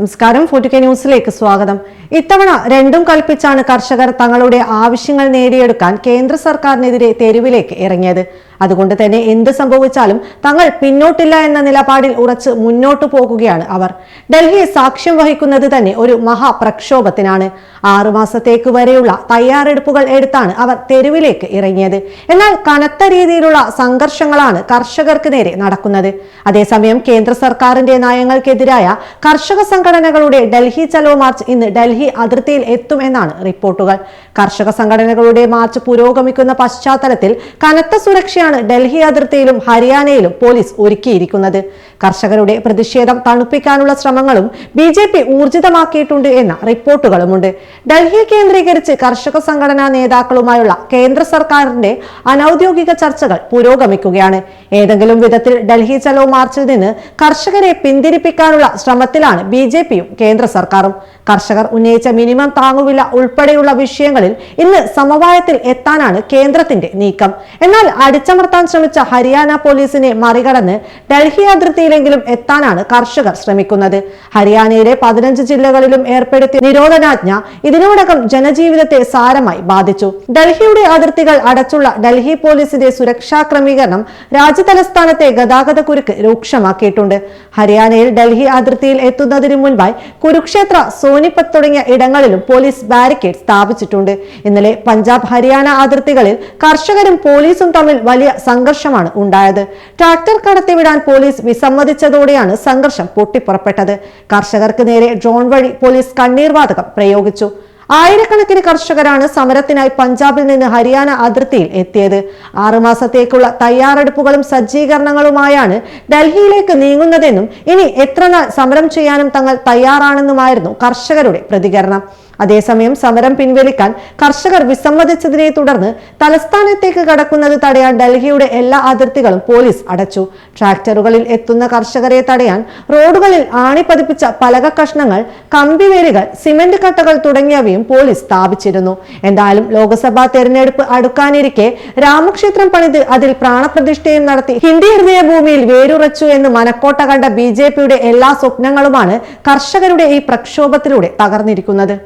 നമസ്കാരം. Forty K ന്യൂസിലേക്ക് സ്വാഗതം. ഇത്തവണ രണ്ടും കൽപ്പിച്ചാണ് കർഷകർ തങ്ങളുടെ ആവശ്യങ്ങൾ നേടിയെടുക്കാൻ കേന്ദ്ര സർക്കാരിനെതിരെ തെരുവിലേക്ക് ഇറങ്ങിയത്. അതുകൊണ്ട് തന്നെ എന്ത് സംഭവിച്ചാലും തങ്ങൾ പിന്നോട്ടില്ല എന്ന നിലപാടിൽ ഉറച്ച് മുന്നോട്ടു പോകുകയാണ് അവർ. ഡൽഹി സാക്ഷ്യം വഹിക്കുന്നത് തന്നെ ഒരു മഹാപ്രക്ഷോഭത്തിനാണ്. ആറുമാസത്തേക്ക് വരെയുള്ള തയ്യാറെടുപ്പുകൾ എടുത്താണ് അവർ തെരുവിലേക്ക് ഇറങ്ങിയത്. എന്നാൽ കനത്ത രീതിയിലുള്ള സംഘർഷങ്ങളാണ് കർഷകർക്ക് നേരെ നടക്കുന്നത്. അതേസമയം കേന്ദ്ര സർക്കാരിന്റെ നയങ്ങൾക്കെതിരായ കർഷക സംഘടനകളുടെ ഡൽഹി ചലോ മാർച്ച് ഇന്ന് ഡൽഹി അതിർത്തിയിൽ എത്തുമെന്നാണ് റിപ്പോർട്ടുകൾ. കർഷക സംഘടനകളുടെ മാർച്ച് പുരോഗമിക്കുന്ന പശ്ചാത്തലത്തിൽ കനത്ത സുരക്ഷയാണ് ഡൽഹി അതിർത്തിയിലും ഹരിയാനയിലും പോലീസ് ഒരുക്കിയിരിക്കുന്നത്. കർഷകരുടെ പ്രതിഷേധം തണുപ്പിക്കാനുള്ള ശ്രമങ്ങളും ബി ജെ പി ഊർജിതമാക്കിയിട്ടുണ്ട് എന്ന റിപ്പോർട്ടുകളുമുണ്ട്. ഡൽഹി കേന്ദ്രീകരിച്ച് കർഷക സംഘടനാ നേതാക്കളുമായുള്ള കേന്ദ്ര സർക്കാരിന്റെ അനൌദ്യോഗിക ചർച്ചകൾ പുരോഗമിക്കുകയാണ്. ഏതെങ്കിലും വിധത്തിൽ ഡൽഹി ചലോ മാർച്ചിൽ നിന്ന് കർഷകരെ പിന്തിരിപ്പിക്കാനുള്ള ശ്രമത്തിലാണ് ബി ജെ പിയും കേന്ദ്ര സർക്കാരും. കർഷകർ ഉന്നയിച്ച മിനിമം താങ്ങുവില ഉൾപ്പെടെയുള്ള വിഷയങ്ങളിൽ ഇന്ന് സമവായത്തിൽ എത്താനാണ് കേന്ദ്രത്തിന്റെ നീക്കം. എന്നാൽ അടിച്ചമർത്താൻ ശ്രമിച്ച ഹരിയാന പോലീസിനെ മറികടന്ന് ഡൽഹി അതിർത്തിയിലെങ്കിലും എത്താനാണ് കർഷകർ ശ്രമിക്കുന്നത്. ഹരിയാനയിലെ പതിനഞ്ച് ജില്ലകളിലും ഏർപ്പെടുത്തിയ നിരോധനാജ്ഞ ഇതിനോടകം ജനജീവിതത്തെ സാരമായി ബാധിച്ചു. ഡൽഹിയുടെ അതിർത്തികൾ അടച്ചുള്ള ഡൽഹി പോലീസിന്റെ സുരക്ഷാ ക്രമീകരണം രാജ്യതലസ്ഥാനത്തെ ഗതാഗത കുരുക്ക് രൂക്ഷമാക്കിയിട്ടുണ്ട്. ഹരിയാനയിൽ ഡൽഹി അതിർത്തിയിൽ എത്തുന്നതിന് മുൻപായി കുരുക്ഷേത്ര സോനിപത്ത് തുടങ്ങിയ ഇടങ്ങളിലും പോലീസ് ബാരിക്കേഡ് സ്ഥാപിച്ചിട്ടുണ്ട്. ഇന്നലെ പഞ്ചാബ് ഹരിയാന അതിർത്തികളിൽ കർഷകരും പോലീസും തമ്മിൽ വലിയ സംഘർഷമാണ് ഉണ്ടായത്. ട്രാക്ടർ കടത്തിവിടാൻ പോലീസ് വിസമ്മതിച്ചതോടെയാണ് സംഘർഷം പൊട്ടിപ്പുറപ്പെട്ടത്. കർഷകർക്ക് നേരെ ഡ്രോൺ വഴി പോലീസ് കണ്ണീർവാതകം പ്രയോഗിച്ചു. ആയിരക്കണക്കിന് കർഷകരാണ് സമരത്തിനായി പഞ്ചാബിൽ നിന്ന് ഹരിയാന അതിർത്തിയിൽ എത്തിയത്. ആറുമാസത്തേക്കുള്ള തയ്യാറെടുപ്പുകളും സജ്ജീകരണങ്ങളുമായാണ് ഡൽഹിയിലേക്ക് നീങ്ങുന്നതെന്നും ഇനി എത്രനാൾ സമരം ചെയ്യാനും തങ്ങൾ തയ്യാറാണെന്നുമായിരുന്നു കർഷകരുടെ പ്രതികരണം. അതേസമയം സമരം പിൻവലിക്കാൻ കർഷകർ വിസമ്മതിച്ചതിനെ തുടർന്ന് തലസ്ഥാനത്തേക്ക് കടക്കുന്നത് തടയാൻ ഡൽഹിയുടെ എല്ലാ അതിർത്തികളും പോലീസ് അടച്ചു. ട്രാക്ടറുകളിൽ എത്തുന്ന കർഷകരെ തടയാൻ റോഡുകളിൽ ആണി പതിപ്പിച്ച പലക കഷ്ണങ്ങൾ കമ്പിവേലികൾ സിമന്റ് കട്ടകൾ തുടങ്ങിയവയും പോലീസ് സ്ഥാപിച്ചിരുന്നു. എന്തായാലും ലോക്സഭാ തെരഞ്ഞെടുപ്പ് അടുക്കാനിരിക്കെ രാമക്ഷേത്രം പണിത് അതിൽ പ്രാണപ്രതിഷ്ഠയും നടത്തി ഹിന്ദി ഹൃദയ ഭൂമിയിൽ വേരുറച്ചു എന്ന് മനക്കോട്ട കണ്ട ബി എല്ലാ സ്വപ്നങ്ങളുമാണ് കർഷകരുടെ ഈ പ്രക്ഷോഭത്തിലൂടെ തകർന്നിരിക്കുന്നത്.